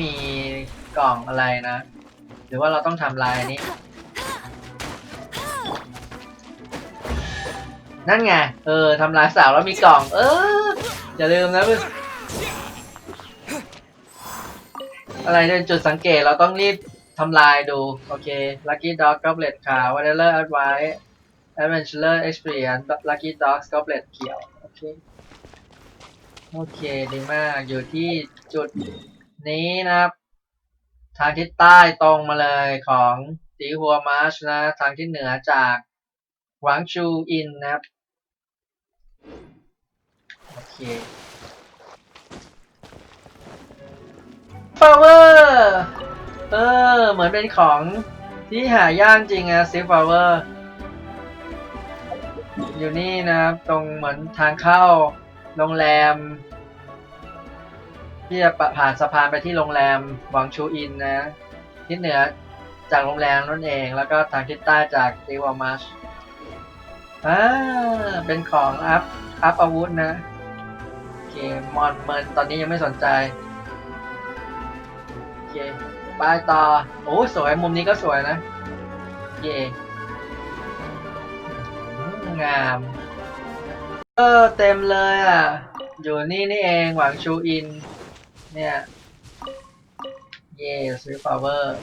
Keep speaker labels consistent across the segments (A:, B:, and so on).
A: มีกล่องอะไรนะ หรือว่าเราต้องทำลายนี้ นั่นไง เออทำลายสาวแล้วมีกล่อง เอออย่าลืมนะเพื่อนอะไรเป็นจุดสังเกตเราต้องรีบทำลายดู โอเค Lucky Dog Goblet ขาว Wanderer Advice Adventurer Experience Lucky Dog Goblet เขียว โอเค โอเค ดีมาก อยู่ที่จุด นี้นะครับ ทางทิศใต้ตรงมาเลยของสีหัวมาร์ชนะ ทางที่เหนือจากหวังชูอินนะครับ โอเคฟลาเวอร์เออ เหมือนเป็นของที่หายากจริงอะซิฟฟลาเวอร์อยู่นี่นะครับ ตรงเหมือนทางเข้าโรงแรม ที่จะผ่านสะพานไปที่โรงแรมหวังชูอินนะทิศเหนือจากโรงแรมนั่นเอง แล้วก็ทางทิศใต้จากติวามัชอ่าเป็นของอัพอัพอาวุธนะโอเคมอนเมินตอนนี้ยังไม่สนใจโอเคไปต่อโอ้สวยมุมนี้ก็สวยนะเย่งามเออเต็มเลยอะ อยู่นี่นี่เองหวังชูอิน เนี่ย เย่ซื้อฟลาเวอร์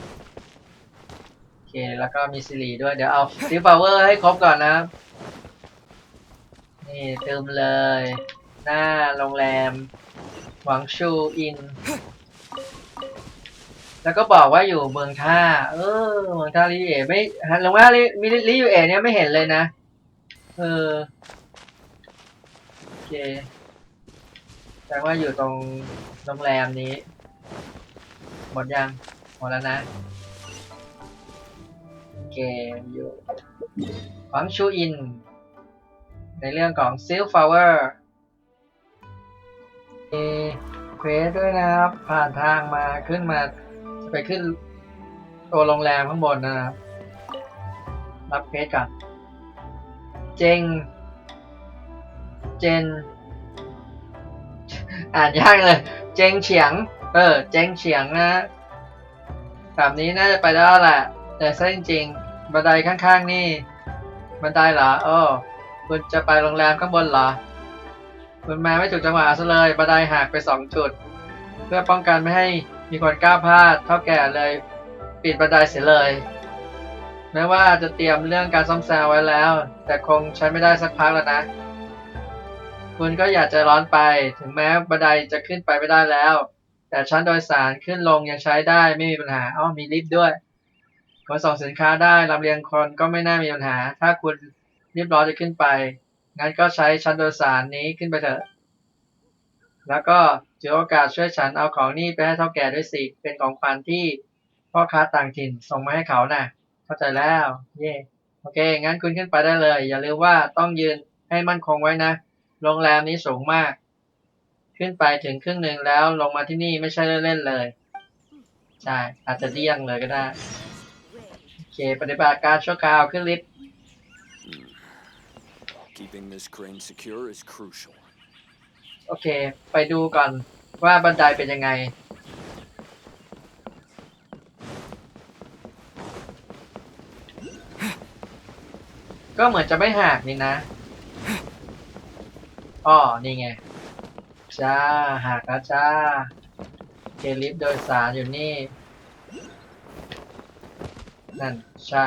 A: โอเค แล้วก็มีซิลีด้วย เดี๋ยวเอาซื้อฟลาเวอร์ให้ครบก่อนนะ นี่เติมเลย หน้าโรงแรม หวังชูอิน แล้วก็บอกว่าอยู่เมืองท่า เออ เมืองท่าลิเอไม่โรงแรมลิมิลิยูเอเนี่ยไม่เห็นเลยนะ เออ โอเค แปลว่าอยู่ตรงโรงแรมนี้ หมดยัง หมดแล้วนะโอเคอยู่หวังชูอิน ในเรื่องของ s i l Flower มีเควสด้วยนะครับ ผ่านทางมาขึ้นมา จะไปขึ้นตัวโรงแรมข้างบนนะครับ รับเควสก่อน เจง เจน อ่านยากเลย เจงเฉียง เออ เจงเฉียงนะแบบนี้น่าจะไปได้แล้วแหละ แต่ซะจริงๆบันไดข้างๆนี่ บันไดเหรอโอ้คุณจะไปโรงแรมข้างบนเหรอ คุณมาไม่ถูกจังหวะซะเลย บันไดหักไปสองจุด เพื่อป้องกันไม่ให้มีคนกล้าพลาด เท่าแก่เลย ปิดบันไดเสียเลยแม้ว่าจะเตรียมเรื่องการซ่อมแซมไว้แล้ว แต่คงใช้ไม่ได้สักพักแล้วนะ คุณก็อย่าใจร้อนไป ถึงแม้บันไดจะขึ้นไปไม่ได้แล้ว แต่ชั้นโดยสารขึ้นลงยังใช้ได้ไม่มีปัญหาอ้อมีลิฟต์ด้วยขนส่งสินค้าได้ลำเลียงคนก็ไม่น่ามีปัญหา ถ้าคุณรีบร้อยจะขึ้นไป งั้นก็ใช้ชั้นโดยสารนี้ขึ้นไปเถอะ แล้วก็ถือโอกาสช่วยฉันเอาของนี่ไปให้เท่าแก่ด้วยสิ เป็นของขวัญที่พ่อค้าต่างถิ่นส่งมาให้เขาน่ะ เข้าใจแล้ว เย่โอเค งั้นคุณขึ้นไปได้เลย อย่าลืมว่าต้องยืนให้มั่นคงไว้นะ โรงแรมนี้สูงมาก ขึ้นไปถึงครึ่งหนึ่งแล้วลงมาที่นี่ไม่ใช่เล่นๆเลย ใช่ อาจจะเดี้ยงเลยก็ได้ โอเค ปฏิบัติการชั่วคราวขึ้นลิฟต์
B: Keeping this crane secure is crucial.
A: โอเค ไปดูก่อนว่าบันไดเป็นยังไง ก็เหมือนจะไม่หักนี่นะ อ้อนี่ไง จ้าหักแล้วจ้า เคลิฟต์โดยสารอยู่นี่ นั่น ใช่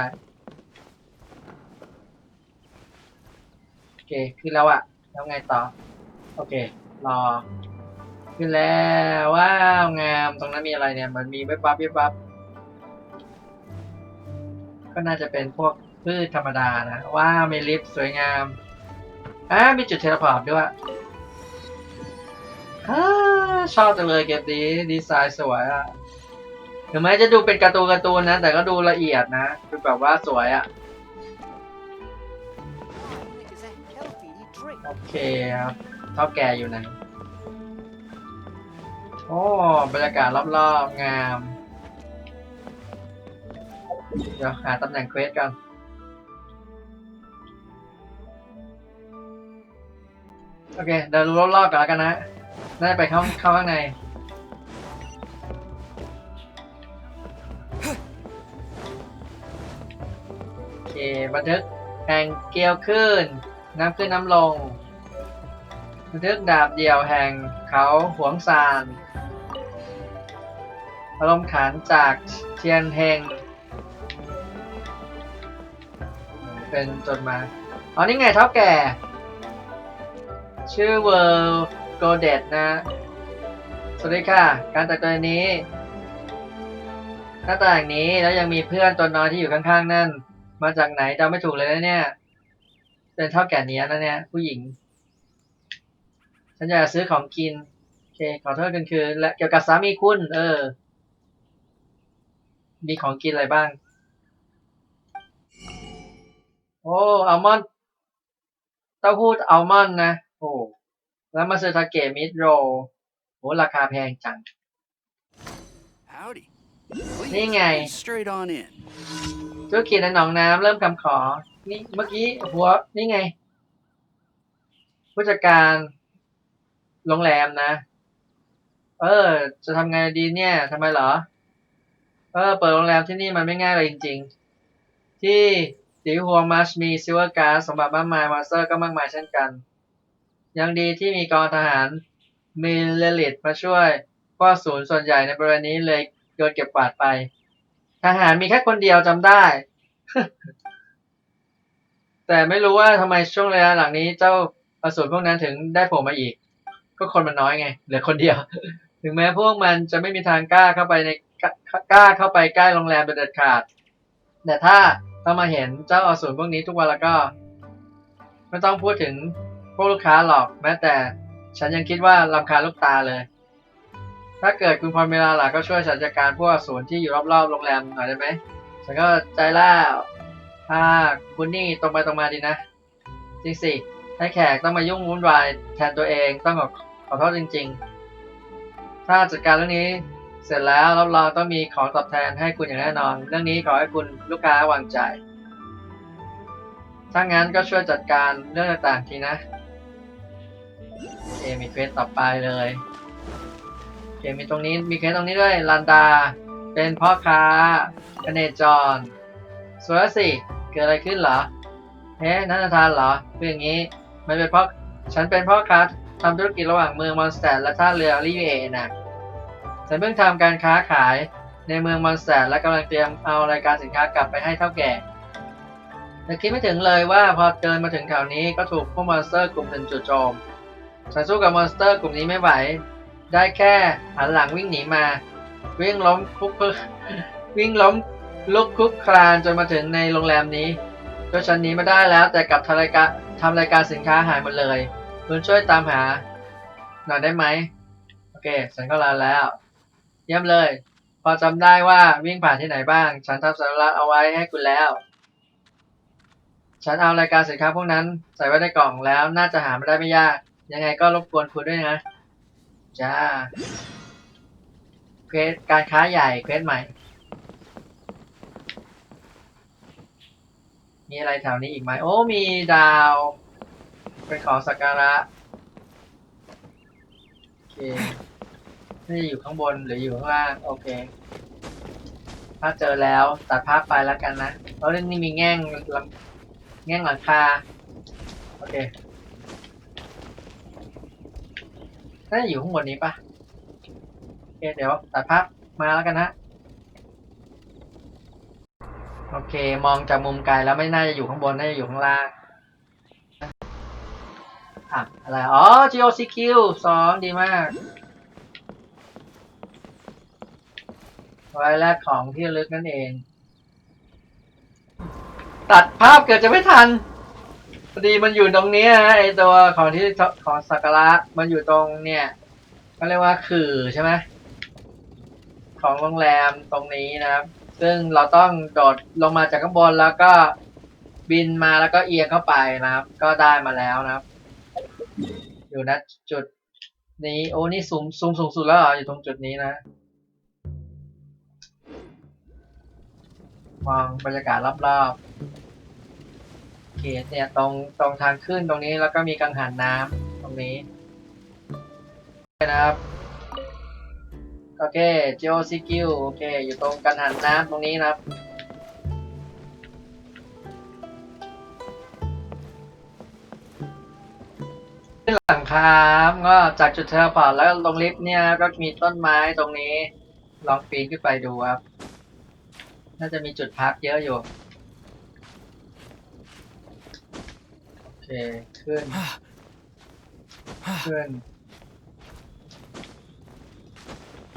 A: โอเค ขึ้นแล้วอะแล้วไงต่อ โอเค รอ ขึ้นแล้ว ว้าว งาม ตรงนั้นมีอะไรเนี่ย มันมีวิบวับวิบวับก็น่าจะเป็นพวกพืชธรรมดานะ ว้าวมีลิฟต์สวยงาม อ่ามีจุดเทเลพอร์ตด้วยอาชอบจังเลยเกมนี้ดีไซน์สวยอะถึงแม้จะดูเป็นการ์ตูนการ์ตูนนะ แต่ก็ดูละเอียดนะคือแบบว่าสวยอะโอเคครับเท่าแก่อยู่ไหนโอ้บรรยากาศรอบๆงาม เดี๋ยวหาตำแหน่งเควสกัน โอเค เดี๋ยวรู้รอบๆก่อนแล้วกันนะน่าจะไปเข้าเข้าข้างใน โอเค บันทึกแห่งเกลียวขึ้น น้ำขึ้นน้ำลง บันทึกดาบเดียวแห่งเขาหวงซานอารมณ์ขันจากเทียนแหงเป็นจนมายอ๋อนี่ไงเท่าแก่ ชื่อเวิร์โกเดตนะ สวัสดีค่ะ การแต่งตัวนี้ หน้าตาอย่างนี้แล้วยังมีเพื่อนตัวน้อยที่อยู่ข้างๆนั่น มาจากไหนเดาไม่ถูกเลยนะเนี่ย เป็นเท่าแก่เนี้ยนะเนี่ย ผู้หญิง ฉันอยากซื้อของกิน โอเค ขอโทษกันคือ และเกี่ยวกับสามีคุณ เออ มีของกินอะไรบ้าง โอ้อัลมอนด์เต้าหู้อัลมอนด์นะ โอ้แล้วมาซื้อทาเกะมิดโรลโหราคาแพงจัง
B: Howdy.
A: นี่ไง
B: Straight on in.
A: ธุรกิจในหนองน้ำเริ่มคำขอ นี่เมื่อกี้หัวนี่ไง ผู้จัดการโรงแรมนะ เออ จะทำไงดีเนี่ยทำไมเหรอ เออ เปิดโรงแรมที่นี่มันไม่ง่ายเลยจริง ๆ ที่สีหัวมัชมีซิลเวอร์การ์สมบัติมากมายมอนสเตอร์ก็มากมายเช่นกัน ยังดีที่มีกองทหารมิเลลิตมาช่วยเพราะศูนย์ส่วนใหญ่ในบริเวณนี้เลยโดนเก็บกวาดไป ทหารมีแค่คนเดียวจำได้ แต่ไม่รู้ว่าทำไมช่วงระยะหลังนี้เจ้าอสูรพวกนั้นถึงได้โผล่มาอีก ก็คนมันน้อยไงเหลือคนเดียว ถึงแม้พวกมันจะไม่มีทางกล้าเข้าไปในกล้าเข้าไปใกล้โรงแรมเป็นเด็ดขาด แต่ถ้าต้องมาเห็นเจ้าอสูรพวกนี้ทุกวันแล้วก็ ไม่ต้องพูดถึง วกลูกค้าหรอกแม้แต่ ฉันยังคิดว่าลำคาญลูกตาเลย ถ้าเกิดคุณพรเมลาหล่ะก็ช่วยฉันจัดการพวกสูรที่อยู่รอบๆโรงแรมหน่อยได้ไหมฉันก็ใจแล้วอ่าคุณนี่ตรงไปตรงมาดีนะ จริงสิให้แขกต้องมายุ่งวุ่นวายแทนตัวเองต้องขอขอโทษจริง ๆ ถ้าจัดการเรื่องนี้เสร็จแล้วรับรองต้องมีของตอบแทนให้คุณอย่างแน่นอน เรื่องนี้ขอให้คุณลูกค้าวางใจถ้างั้นก็ช่วยจัดการเรื่องต่างๆทีนะ โอเคมีเควสต่อไปเลยโอเคมีตรงนี้มีเควสตรงนี้ด้วยลันดา เป็นพ่อค้าคเนจรสวยสิเกิดอะไรขึ้นเหรอเฮ้นันทานเหรอคืออย่างนี้มันเป็นเพราะฉันเป็นพ่อค้าทำธุรกิจระหว่างเมืองมอนสเตดและท่าเรือลิเวเอนะฉันเพิ่งทำการค้าขายในเมืองมอนสเตดและกำลังเตรียมเอารายการสินค้ากลับไปให้เท่าแก่แต่คิดไม่ถึงเลยว่าพอเดินมาถึงแถวนี้ก็ถูกพวกมอนสเตอร์กลุ่มหนึ่งจู่โจม ฉันสู้กับมอนสเตอร์กลุ่มนี้ไม่ไหว ได้แค่หันหลังวิ่งหนีมา วิ่งล้มคุกคุกวิ่งล้มลุกคุกคลานจนมาถึงในโรงแรมนี้โดยฉันหนีมาได้แล้ว แต่กลับทำรายการทำรายการสินค้าหายหมดเลยคุณช่วยตามหา หน่อยได้ไหมโอเค ฉันก็ลาแล้ว เยี่ยมเลย พอจำได้ว่าวิ่งผ่านที่ไหนบ้าง ฉันทำสัญลักเอาไว้ให้คุณแล้ว ฉันเอารายการสินค้าพวกนั้น ใส่ไว้ในกล่องแล้วน่าจะหาไม่ได้ไม่ยาก ยังไงก็รบกวนคุณด้วยนะ จ้าเควสการค้าใหญ่เควสใหม่ มีอะไรแถวนี้อีกไหม โอ้ มีดาว เป็นของสักการะ โอเคนี่อยู่ข้างบนหรืออยู่ข้างล่าง โอเค ถ้าเจอแล้วตัดภาพไปแล้วกันนะเพราะนี้มีแง่งลำแง่งหลังคา โอเค น่าจะอยู่ข้างบนนี้ปะโอเคเดี๋ยวตัดภาพมาแล้วกันนะ โอเคมองจากมุมไกลแล้วไม่น่าจะอยู่ข้างบน น่าจะอยู่ข้างล่างอะอะไร อ๋อ GOCQ สองดีมากไว้แรกของที่ระลึกนั่นเอง ตัดภาพเกิดจะไม่ทัน อดีมันอยู่ตรงเนี้ยฮะไอตัวของที่ของสักการะมันอยู่ตรงเนี่ยก็เรียกว่าคือใช่ไหมของโรงแรมตรงนี้นะครับ ซึ่งเราต้องโดดลงมาจากข้างบนแล้วก็บินมาแล้วก็เอียงเข้าไปนะครับ ก็ได้มาแล้วนะครับ อยู่ณจุดนี้โอ้นี่สูงสูงสูงสุดแล้วเหรออยู่ตรงจุดนี้นะมองบรรยากาศรอบๆ เกตเนี่ยตรงตรงทางขึ้นตรงนี้แล้วก็มีกังหันน้ำตรงนี้นะครับโอเคโจซิกิวโอเค อยู่ตรงกังหันน้ำตรงนี้นะครับที่หลังคาก็จากจุดเทอร์พอร์แล้วลงลิฟต์เนี่ยก็มีต้นไม้ตรงนี้ ลองปีนขึ้นไปดูครับ น่าจะมีจุดพักเยอะอยู่ โอเคขึ้นขึ้น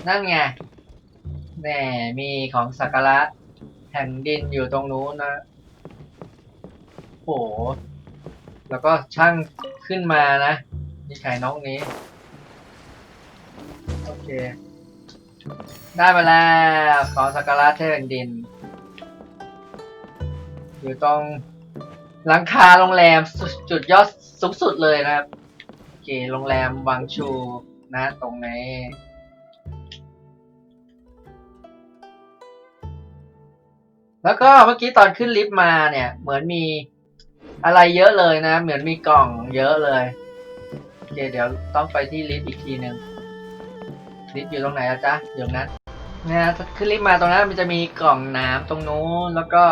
A: นั่นไงแหมมีของสักการะแห่งดินอยู่ตรงนู้นนะโห แล้วก็ช่างขึ้นมานะ มีไข่นกนี้ โอเค ได้มาแล้ว ของสักการะเทพแห่งดิน อยู่ตรง หลังคาโรงแรมจุดยอดสูงสุดเลยนะครับโอเคโรงแรมวังชูนะตรงนี้แล้วก็เมื่อกี้ตอนขึ้นลิฟต์มาเนี่ย เหมือนมีอะไรเยอะเลยนะ เหมือนมีกล่องเยอะเลยโอเคเดี๋ยวต้องไปที่ลิฟต์อีกทีหนึ่งลิฟต์อยู่ตรงไหนอะจ๊ะอยู่ตรงนั้นนะถ้าขึ้นลิฟต์มาตรงนั้นมันจะมีกล่องน้ำตรงนู้นแล้วก็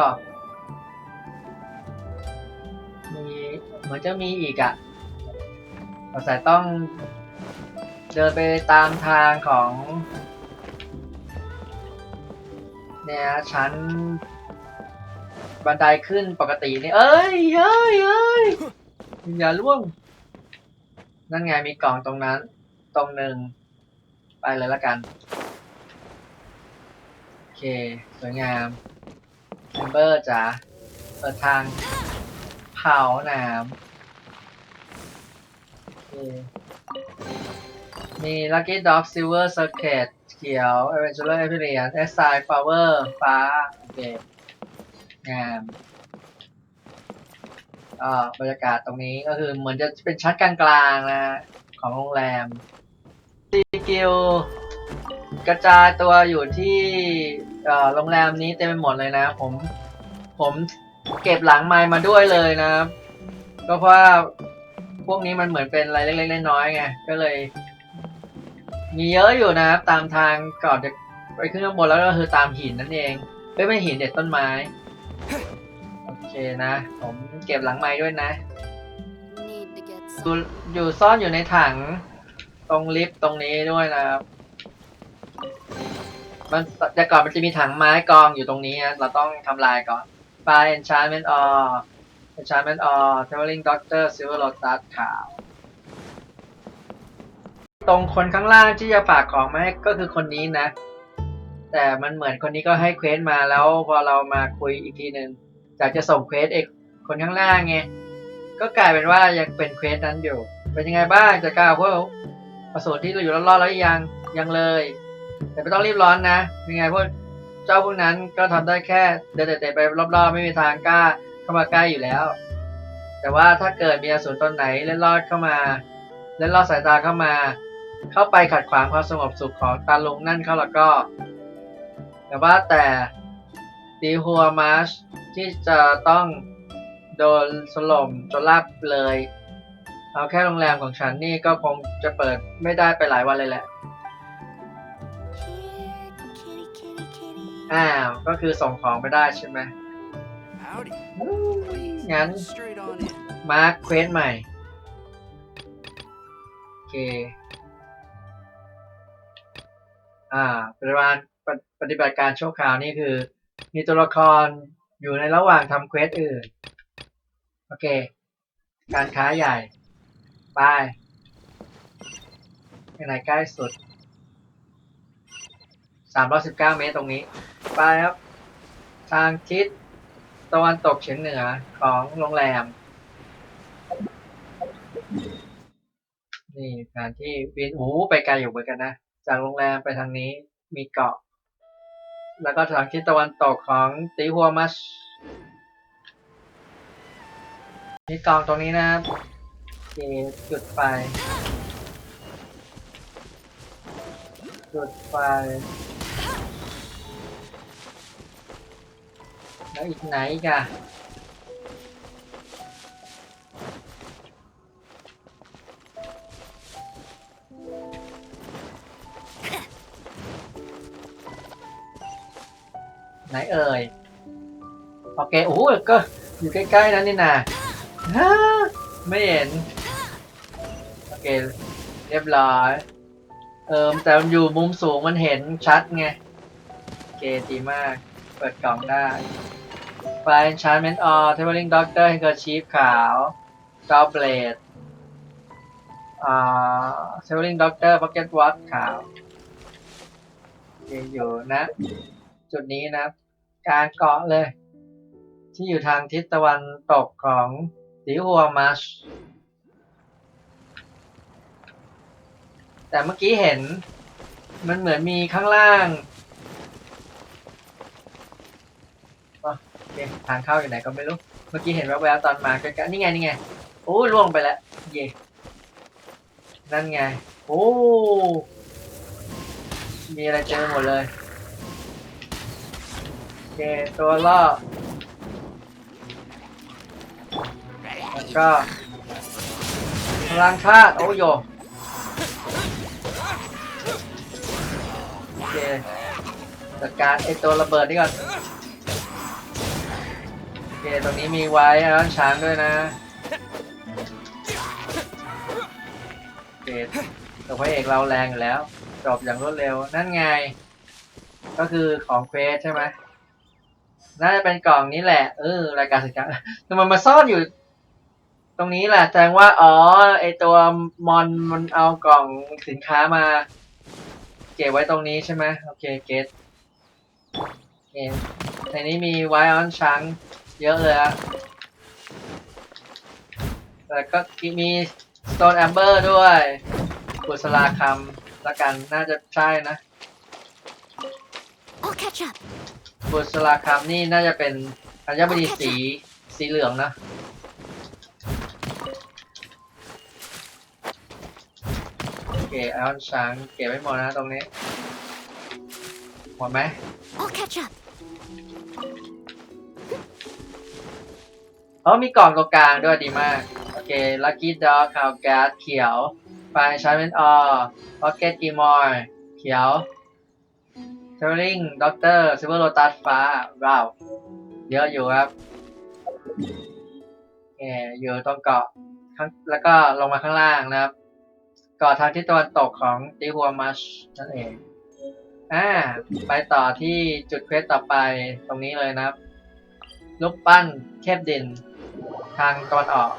A: มือนจะมีอีกอะเราสายต้องเดินไปตามทางของ เนี่ยชั้น บันไดขึ้นปกตินี่เอ้ยเอ้ยเอ้ยอย่าล่วง นั่นไงมีกล่องตรงนั้น ตรงหนึ่ง ไปเลยละกัน โอเค สวยงามเมมเบอร์จ๋าเปิดทาง เผาหนามมี Lucky Dog Silver Circuit เขียว Adventurer Appearance Exile Flower ฟ้า โอเค งามก็บรรยากาศตรงนี้ก็คือเหมือนจะเป็นชั้นกลางๆนะ ของโรงแรมซีกิลกระจายตัวอยู่ที่อ่อโรงแรมนี้เต็มไปหมดเลยนะ ผม ผม เก็บหลังไมค์มาด้วยเลยนะก็เพราะว่าพวกนี้มันเหมือนเป็นอะไรเล็กๆน้อยๆไงก็เลย มีเยอะอยู่นะครับตามทางก่อนจะไปขึ้นข้างบนแล้วก็คือตามหินนั่นเองไม่เป็นหินเด็ดต้นไม้โอเคนะ ผมเก็บหลังไม้ด้วยนะอยู่อยู่ซ่อนอยู่ในถังตรงลิฟต์ตรงนี้ด้วยนะครับ มันแต่ก่อนมันจะมีถังไม้กองอยู่ตรงนี้นะเราต้องทำลายก่อน By Enchantment Or Enchantment Or Traveling Doctor Silver Lotus ขาว ตรงคนข้างล่างที่จะฝากของมาให้ก็คือคนนี้นะ แต่มันเหมือนคนนี้ก็ให้เควสมาแล้วพอเรามาคุยอีกทีหนึ่งอยากจะส่งเควสเอกคนข้างล่างไงก็กลายเป็นว่ายังเป็นเควสนั้นอยู่ เป็นยังไงบ้างจากการพวกอสูรที่เราอยู่รอดๆแล้วยังยังเลย แต่ไม่ต้องรีบร้อนนะยังไงพวก เจ้าพวกนั้นก็ทำได้แค่เดินเตะไปรอบๆ ไม่มีทางกล้าเข้ามาใกล้อยู่แล้ว แต่ว่าถ้าเกิดมีอสูรตนไหนเล่นรอดเข้ามาเล่นรอดสายตาเข้ามา เข้าไปขัดขวางความสงบสุขของตาลุงนั่นเขาแล้วก็ แต่ว่าแต่ดีฮัวมาชที่จะต้องโดนสล่มจนลาบเลย เอาแค่โรงแรมของฉันนี่ก็คงจะเปิดไม่ได้ไปหลายวันเลยแหละ อ้าวก็คือส่งของไม่ได้ใช่ไหม
B: Howdy.
A: อืมงั้น
B: Straight on in.
A: มาร์คเควสใหม่ โอเค อ่าปฏิบัติปฏิบัติการชั่วคราวนี่คือ มีตัวละครอยู่ในระหว่างทำเควสอื่น โอเค การค้าใหญ่ ไปที่ไหนใกล้สุด 319เมตรตรงนี้ไปครับ ทางทิศตะวันตกเฉียงเหนือของโรงแรม นี่แผนที่วินโอ้ไปไกลอยู่เหมือนกันนะ จากโรงแรมไปทางนี้มีเกาะ แล้วก็ทางทิศตะวันตกของติฮัวมัชมีกองตรงนี้นะครับจุดไฟ จุดไฟ แล้วอีกไหนกะไหนเอ่ยโอเคโอ้โหก็อยู่ใกล้ๆนั้นนี่นาฮะไม่เห็น โอเค เรียบร้อย เออแต่มันอยู่มุมสูงมันเห็นชัดไง โอเค ดีมาก เปิดกล่องได้ไฟ enchantment all traveling doctor handkerchief ขาว goblet อ่า traveling doctor pocket watch ขาวโอเคอยู่นะ จุดนี้นะกลางเกาะเลย ที่อยู่ทางทิศตะวันตกของสีหัวมัชแต่เมื่อกี้เห็นมันเหมือนมีข้างล่างอ๋อโอเค ทางเข้าอยู่ไหนก็ไม่รู้ เมื่อกี้เห็นแวบๆตอนมาใกล้ๆนี่ไงนี่ไง โอ้ล่วงไปแล้ว เย่นั่นไง โอ้ มีอะไรเจอหมดเลยเคตัวล่อแล้วก็พลังธาตุโอ้โยโอเคจัดการไอตัวระเบิดนี่ก่อน เคตรงนี้มีไว้แล้วช้างด้วยนะเคตัวพระเอกเราแรงอยู่แล้วจบอย่างรวดเร็วนั่นไง ก็คือของเควสใช่ไหมน่าจะเป็นกล่องนี้แหละเออรายการสินค้าแต่มันมาซ่อนอยู่ ตรงนี้แหละแสดงว่าอ๋อไอตัวมอนมันเอากล่องสินค้ามา เก็บไว้ตรงนี้ใช่ไหมโอเคเก็ตโอเคในนี้มีไวออนชัง เยอะเลยอะแล้วก็มี Stone Amber ด้วยกุศลาคำละกันน่าจะใช่นะ
C: I'll catch up.
A: บุษราคำนี่น่าจะเป็นอัญมณีสีสีเหลืองนะ โอเคไอออนช้างเก็บไว้หมดนะตรงนี้ หมดไหม
C: I'll catch up.
A: เออมีกล่องตรงกลางด้วยดีมาก โอเค ลัคกี้ดอกขาวแก๊สเขียวไฟชาร์เมนออพ็อกเก็ตกีมอร์เขียวเทอร์ลิงด็อกเตอร์ซิเวอร์โ t ตัสฟ้า ว้าว เยอะอยู่ครับเอออยู่ตรงเกาะข้างแล้วก็ลงมาข้างล่างนะครับ เกาะทางทิศตะวันตกของติฮัวมัชนั่นเองอ่าไปต่อที่จุดเควสต่อไปตรงนี้เลยนะครับรูปปั้นเทพดิน ทางตะวันออก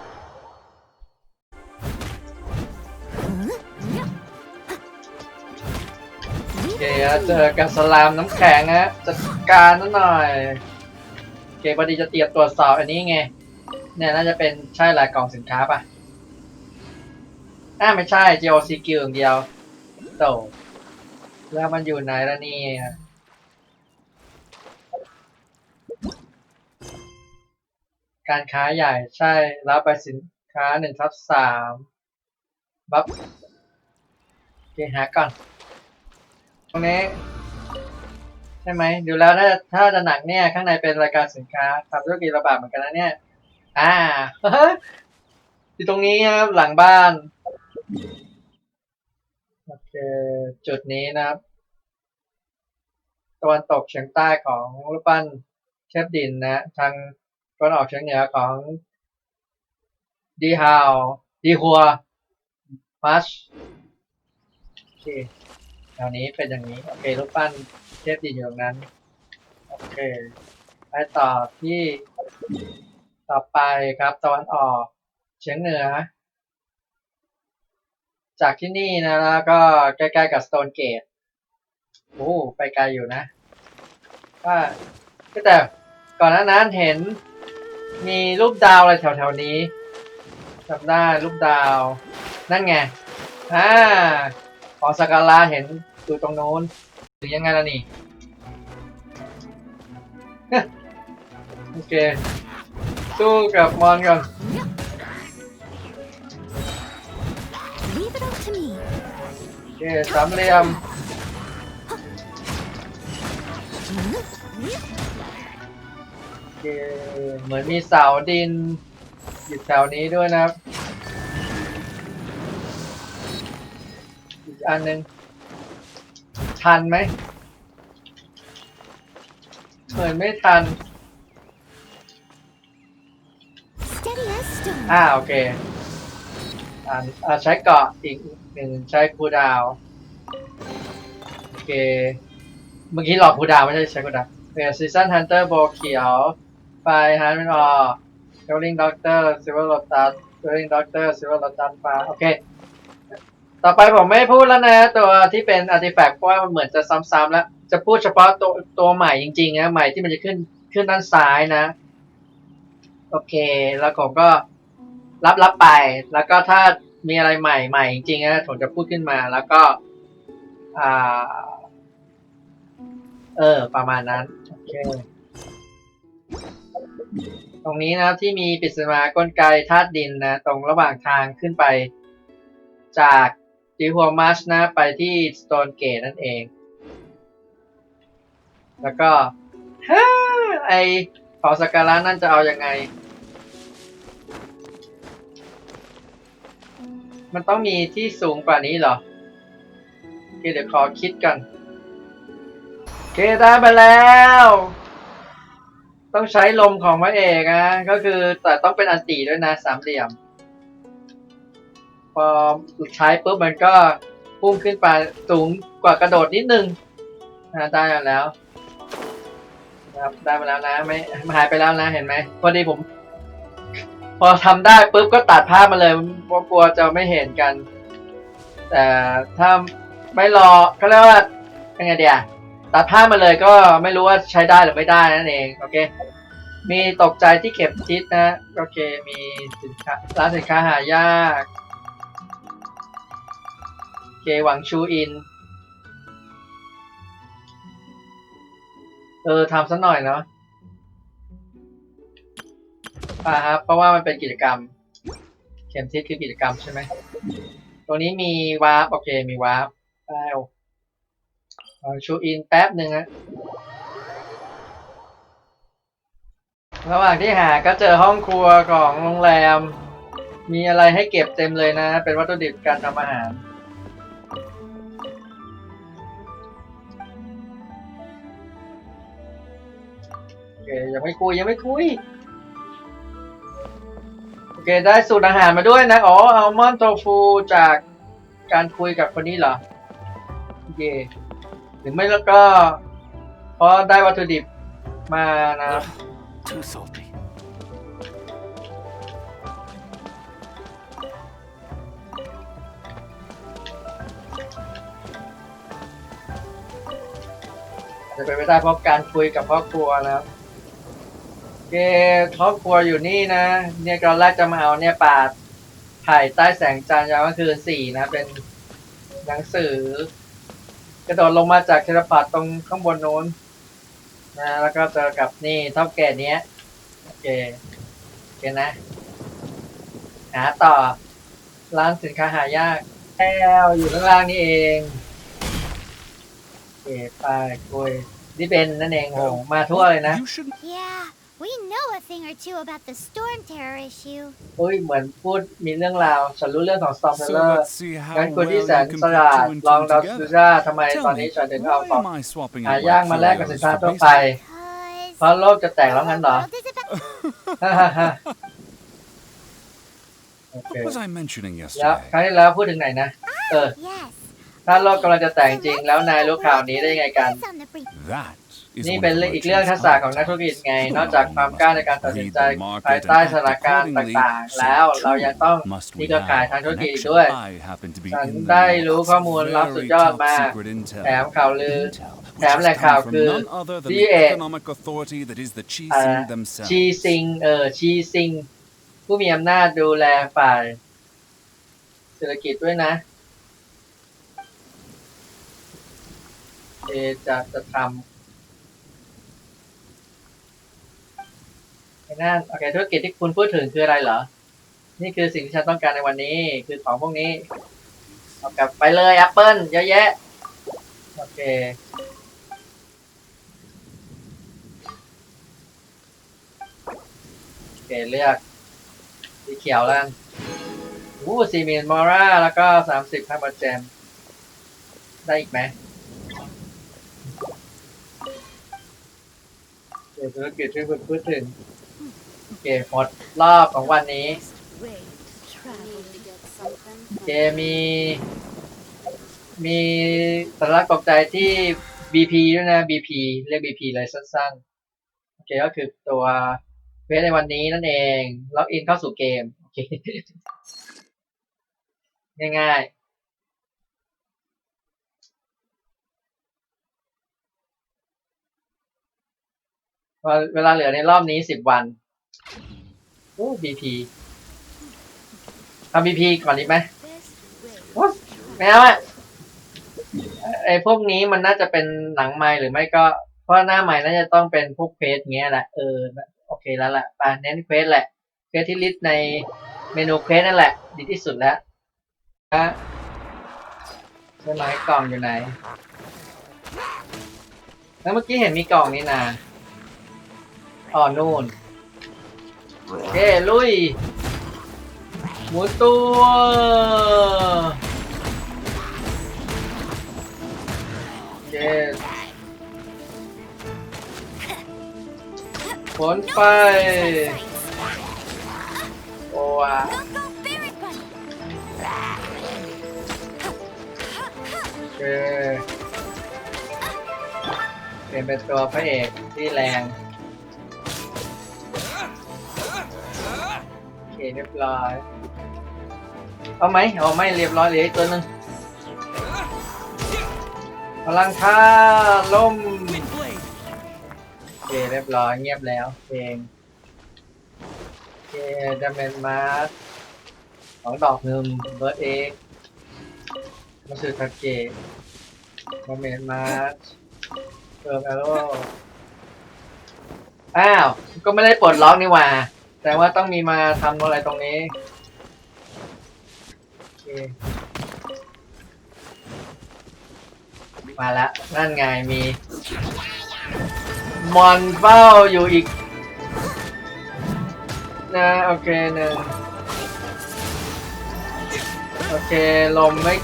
A: เคครับเจอกับสลามน้ำแข็งฮะจัดการนิดหน่อยโอเคพอดีจะเตรียมตรวจสอบอันนี้ไง เนี่ยน่าจะเป็นใช่หละกล่องสินค้าป่ะอ่าไม่ใช่ GOCQ อย่างเดียวโตแล้วมันอยู่ไหนละเนี่ย การค้าใหญ่ใช่รับไปสินค้าหนึ่งทับสามบัฟโอเคหาก่อน ตรงนี้ ใช่ไหมดูแล้วถ้าถ้าจะหนักเนี่ย ข้างในเป็นรายการสินค้าทำธุรกิจระบาดเหมือนกันนะเนี่ย อ่าอยู่ตรงนี้ครับหลังบ้านโอเคจุดนี้นะครับตะวันตกเฉียงใต้ของรูปปั้นเทพดินนะ ทาง ตะวันออกเฉียงเหนือของดีฮาวดีฮัวมัชโอเคแถวนี้เป็นอย่างนี้ โอเครูปปั้นเทพดินอยู่ตรงนั้น โอเค ไปต่อที่ต่อไปครับตะวันออกเฉียงเหนือ จากที่นี่นะแล้วก็ใกล้ๆกับสโตนเกตโอ้ไปไกลอยู่นะว่าก็แต่ก่อนหน้านั้นเห็น มีรูปดาวอะไรแถวๆนี้จำได้รูปดาว นั่นไงอ่าของสกาลาเห็นอยู่ตรงโน้นหรือยังไงล่ะนี่โอเค สู้กับมอนก่อน
C: Leave it up to me.
A: โอเคสามเหลี่ยมโอ เคเหมือนมีเสาดินอยู่แถวนี้ด้วยนะครับ อีกอันหนึ่งทันไหมเหมือนไม่ทัน
C: Steady as stone.
A: อ่าโอเคไปอ่าอ่าใช้เกาะอีกหนึ่งใช้คูลดาวน์โอเค เมื่อกี้หลอกคูลดาวน์ไม่ใช่ใช้คูลดาวน์เรียซีซันฮันเตอร์โบเขียว ไฟฮันด์ออเทลลิงด็อกเตอร์ซิลเวอร์โลตัสเทลลิงด็อกเตอร์ซิลเวอร์โลตัสฟ้าโอเค ต่อไปผมไม่พูดแล้วนะ ตัวที่เป็นอาร์ติแฟกต์เพราะว่ามันเหมือนจะซ้ำๆแล้ว จะพูดเฉพาะตัวตัวใหม่จริงๆนะ ใหม่ที่มันจะขึ้นขึ้นด้านซ้ายนะ โอเค แล้วผมก็รับรับไป แล้วก็ถ้ามีอะไรใหม่ใหม่จริงๆนะผมจะพูดขึ้นมา แล้วก็อ่าเออ ประมาณนั้น โอเค ตรงนี้นะที่มีปริศนากลไกธาตุดินนะตรงระหว่างทางขึ้นไป จากดิหัวมัชนะไปที่สโตนเกตนั่นเอง แล้วก็ฮ่าไอของสกการะนั่นจะเอาอยัางไง มันต้องมีที่สูงกว่านี้เหรอโอเคเดี๋ยวขอคิดกันโอเคได้มาแล้ว ต้องใช้ลมของพระเอกนะก็คือแต่ต้องเป็นอันตีด้วยนะสามเหลี่ยม พอใช้ปุ๊บมันก็พุ่งขึ้นไปสูงกว่ากระโดดนิดนึงนะได้มาแล้วครับได้มาแล้วนะไม่หายไปแล้วนะเห็นไหมพอดีผม พอทำได้ปุ๊บก็ตัดภาพมาเลยเพราะกลัวจะไม่เห็นกัน แต่ถ้าไม่รอก็เรียกว่ายังไงเดีย ตัดภามาเลยก็ไม่รู้ว่าใช้ได้หรือไม่ได้นั่นเองโอเค มีตกใจที่เข็มทิศนะโอเคมีสินค้าร้านสินค้าหายากโอเคหวังชูอิน เออทำซะหน่อยเนาะอ่าครับเพราะว่ามันเป็นกิจกรรม เข็มทิศคือกิจกรรมใช่ไหมตรงนี้มีวาร์ปโอเคมีวาร์ปได้ ชูอินแป๊บหนึ่งนะระหว่างที่หาก็เจอห้องครัวของโรงแรม มีอะไรให้เก็บเต็มเลยนะ เป็นวัตถุดิบการทำอาหาร โอเค ยังไม่คุย ยังไม่คุย โอเค ได้สูตรอาหารมาด้วยนะ อ๋ออัลมอนด์โตฟูจากการคุยกับคนนี้เหรอ เย่ หรือไม่แล้วก็เพราะได้วัตถุดิบมานะ
B: Too salty.
A: อาจจะเป็นไปได้เพราะการคุยกับครอบครัวนะครับโอเคครอบครัวอยู่นี่นะ เนี่ยตอนแรกจะมาเอาเนี่ยป่าไผ่ใต้แสงจันทร์ยามก็คือสี่นะ เป็นหนังสือ กระโดดลงมาจากเทเลพอร์ตตรงข้างบนโน้นนะแล้วก็เจอกับนี่เท่าแก่เนี้ยโอเคโอเคนะหาต่อร้านสินค้าหายากแล้วอยู่ข้างล่างนี่เองโอเคไปคุยนี่เป็นนั่นเองโอ้โหมาทั่วเลยนะ
B: You shouldn't.
C: Yeah, we know a thing or two about the storm terror issue.
A: อุ้ยเหมือนพูดมีเรื่องราวฉันรู้เรื่องของ Storm
B: So
A: Teller
B: let's see how
A: งั้นคน
B: well
A: ที่แส
B: you
A: น
B: can
A: ส
B: put
A: ลาด
B: two and
A: ลอง
B: two
A: ดาว
B: together.
A: ดูจ้าทำไมต
B: Tell
A: อนนี้
B: me,
A: ฉันถึงเอา
B: why
A: ของ
B: am I swapping
A: หา
B: out
A: ย่าง
B: my
A: มาแลกกับสิน
B: flowers
A: ค้า
B: for
A: ทั่วไป
B: biscuits?
A: เพราะโลกจะแตกแล้วงั้นเหรอ
C: world is about
A: ฮ่าฮ่าฮ่าโอเค
B: What was I mentioning
A: แล้ว
B: yesterday?
A: ครั้งที่แล้วพูดถึงไหนนะ เออ
C: yes.
A: ถ้าโลกกำลังจะแตกจริงแล้วนายรู้ข่าวนี้ได้ยังไงกัน
C: It's on the brief.
B: That is
A: นี่
B: one
A: เป็น
B: of
A: เรื่อง
B: the
A: อีกเรื่องทักษะของนักธุรกิจไง นอกจากความกล้าในการตัดสินใจภายใต้สถานการณ์ต่างๆ แล้วเรายังต้อง
B: Must
A: มี
B: we
A: เครือข่าย
B: have
A: ทางธุรกิจอีก
B: connection?
A: ด้วย
B: I happen to be
A: ฉัน
B: in the
A: ได้
B: know
A: รู้
B: of
A: ข้อมูลลับสุด
B: very
A: ยอด
B: top
A: มาก
B: secret intel.
A: แถมข่าวลือ
B: Intel, which
A: แถม
B: has
A: แหล่งข่าว
B: come from
A: คือ
B: none other than
A: ที่
B: the
A: เอก
B: economic authority that is the Chi
A: อ่า
B: Sing themselves.
A: ชีซิงเออชีซิงผู้มีอำนาจดูแลฝ่ายเศรษฐกิจด้วยนะเอจะจะทำ ไอ้นั่นโอเคธุรกิจที่คุณพูดถึงคืออะไรเหรอ นี่คือสิ่งที่ฉันต้องการในวันนี้ คือของพวกนี้เอากลับไปเลยแอปเปิลเยอะแยะ โอเคโอเคเลือกสีเขียวแล้วกันอู้สี่มิลมอร่าแล้วก็สามสิบคาร์บอนแจม ได้อีกไหมเดี๋ยวธุรกิจที่คุณพูดถึง โอเคหมดรอบของวันนี้ เกมมี มีสัญลักษณ์ตกใจที่ BP ด้วยนะ BP เรียก BP เลยสั้นๆ โอเคก็คือตัวเวสในวันนี้นั่นเองล็อกอินเข้าสู่เกม โอเค ง่ายๆว่าเวลาเหลือในรอบนี้สิบวัน โอ้ BP ทำ BP ก่อนดีไหมไม่เอาอะไอพวกนี้มันน่าจะเป็นหนังไม้หรือไม่ก็ เพราะหน้าไม้น่าจะต้องเป็นพวกเควสเงี้ยแหละเออโอเคแล้วแหละไปเน้นเควสแหละเควสที่ลิสต์ในเมนูเควสนั่นแหละ ดีที่สุดแล้วนะใช่ไหมกล่องอยู่ไหน แล้วเมื่อกี้เห็นมีกล่องนี่นาอ๋อนู่น โอเคลุย หมุนตัวโอเคฝนไฟโอ้วโอเคเปลี่ยนเป็นตัวพระเอกที่แรง เคเรียบร้อยเอาไหมเอาไม่เรียบร้อยเลยตัวหนึงพลังค่าล่มโอเคเรียบร้อยเงียบแล้วเพลงโอเคดาเมนมาร์สองดอกหนึ่งเบิร์ดเอ็กมาสือทาเกะดาเมนมาร์เติมแอโร่อ้าว ก็ไม่ได้ปลดล็อกนี่หว่า แต่ว่าต้องมีมาทำอะไรตรงนี้โอเคมาแล้วนั่นไงมี มอนเฝ้าอยู่อีก นะโอเคหนึ่งโอเคลมไม่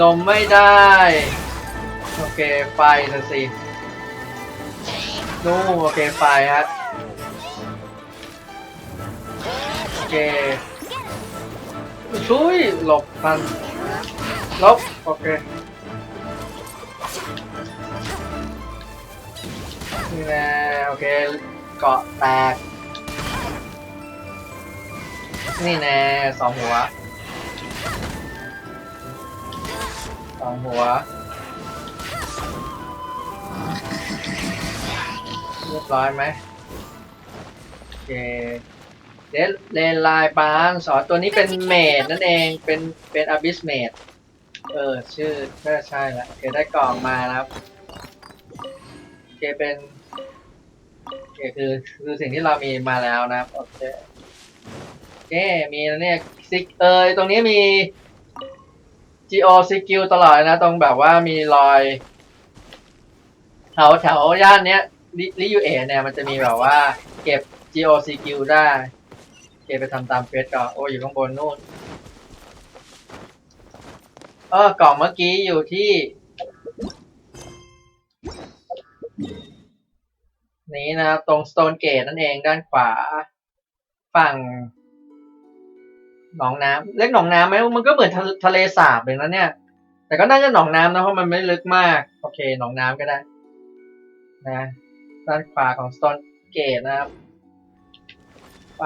A: ลมไม่ได้ โอเคไฟนะสินู่นโอเคไฟฮะ เคช่วยหลบทันลบโอเคนี่แน่โอเคเกาะแตก นี่แน่สองหัวสองหัวเรียบร้อยไหมโอเค เดนเลนไลน์บานสอนตัวนี้เป็นเมดนั่นเองเป็นเป็นอ b บิสเมดเออ ชื่อก็ใช่ละโอเคได้กล่องมาแล้วโอเคเป็นโอเคคือคือสิ่งที่เรามีมาแล้วนะครับโอเคโอเคมีนะเนี่ยซิกเอยตรงนี้มี geo skill ตลอดนะ ตรงแบบว่ามีรอยแถวแถวย่านเนี้ยลิลิยูเอเนี่ยมันจะมีแบบว่า เก็บ geo skill ได้ โอเคไปทำตามเฟสก่อนโอ้อยู่ข้างบนนู่นเออกล่องเมื่อกี้อยู่ที่ นี้นะครับตรง Stone Gate นั่นเองด้านขวา ฝั่งหนองน้ำเรียกหนองน้ำไหมมันก็เหมือนทะทะเลสาบเลยนะเนี่ย แต่ก็น่าจะหนองน้ำนะเพราะมันไม่ลึกมาก โอเคหนองน้ำก็ได้ นะ ด้านขวาของ Stone Gate นะครับไป